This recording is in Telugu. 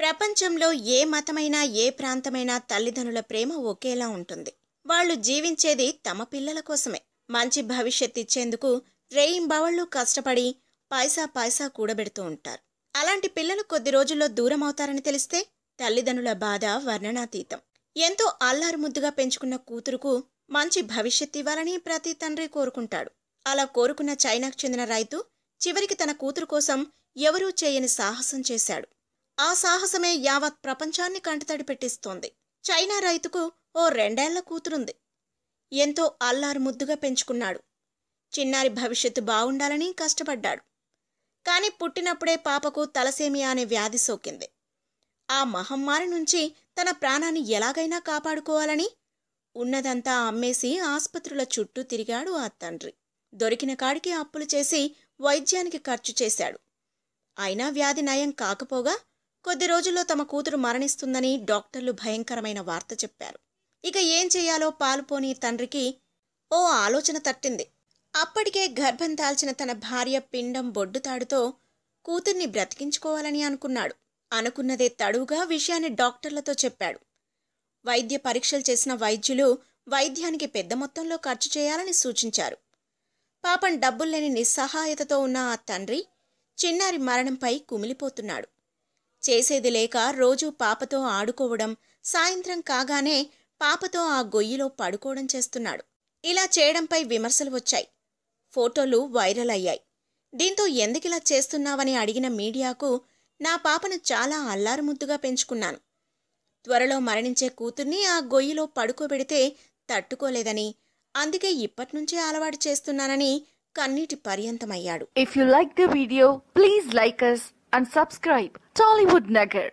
ప్రపంచంలో ఏ మతమైనా ఏ ప్రాంతమైనా తల్లిదండ్రుల ప్రేమ ఒకేలా ఉంటుంది. వాళ్ళు జీవించేది తమ పిల్లల కోసమే. మంచి భవిష్యత్ ఇచ్చేందుకు రేయింబవళ్ళు కష్టపడి పైసా పైసా కూడబెడుతూ ఉంటారు. అలాంటి పిల్లలు కొద్ది రోజుల్లో దూరం అవుతారని తెలిస్తే తల్లిదండ్రుల బాధ వర్ణనాతీతం. ఎంతో అల్లారు ముద్దుగా పెంచుకున్న కూతురుకు మంచి భవిష్యత్ ఇవ్వాలని ప్రతి తండ్రి కోరుకుంటాడు. అలా కోరుకున్న చైనాకు చెందిన రైతు చివరికి తన కూతురు కోసం ఎవరూ చేయని సాహసం చేశాడు. ఆ సాహసమే యావత్ ప్రపంచాన్ని కంటతడి పెట్టిస్తోంది. చైనా రైతుకు ఓ రెండేళ్ళ కూతురుంది. ఎంతో అల్లారు ముద్దుగా పెంచుకున్నాడు. చిన్నారి భవిష్యత్తు బావుండాలని కష్టపడ్డాడు. కానీ పుట్టినప్పుడే పాపకు తలసేమియా అనే వ్యాధి సోకింది. ఆ మహమ్మారి నుంచి తన ప్రాణాన్ని ఎలాగైనా కాపాడుకోవాలని ఉన్నదంతా అమ్మేసి ఆసుపత్రుల చుట్టూ తిరిగాడు ఆ తండ్రి. దొరికిన కాడికి అప్పులు చేసి వైద్యానికి ఖర్చు చేశాడు. అయినా వ్యాధి నయం కాకపోగా కొద్ది రోజుల్లో తమ కూతురు మరణిస్తుందని డాక్టర్లు భయంకరమైన వార్త చెప్పారు. ఇక ఏం చెయ్యాలో పాలుపోని తండ్రికి ఓ ఆలోచన తట్టింది. అప్పటికే గర్భం దాల్చిన తన భార్య పిండం బొడ్డుతాడుతో కూతుర్ని బ్రతికించుకోవాలని అనుకున్నాడు. అనుకున్నదే తడువుగా విషయాన్ని డాక్టర్లతో చెప్పాడు. వైద్య పరీక్షలు చేసిన వైద్యులు వైద్యానికి పెద్ద మొత్తంలో ఖర్చు చేయాలని సూచించారు. పాపం డబ్బుల్లేని నిస్సహాయతతో ఉన్న ఆ తండ్రి చిన్నారి మరణంపై కుమిలిపోతున్నాడు. చేసేది లేక రోజూ పాపతో ఆడుకోవడం సాయంత్రం కాగానే పాపతో ఆ గొయ్యిలో పడుకోవడం చేస్తున్నాడు. ఇలా చేయడంపై విమర్శలు వచ్చాయి. ఫోటోలు వైరల్ అయ్యాయి. దీంతో ఎందుకిలా చేస్తున్నావని అడిగిన మీడియాకు నా పాపను చాలా అల్లారుముద్దుగా పెంచుకున్నాను. త్వరలో మరణించే కూతుర్ని ఆ గొయ్యిలో పడుకోబెడితే తట్టుకోలేదని అందుకే ఇప్పటి నుంచే అలవాటు చేస్తున్నానని కన్నీటి పర్యంతమయ్యాడు. If you like the video please like us and subscribe Tollywood Nagar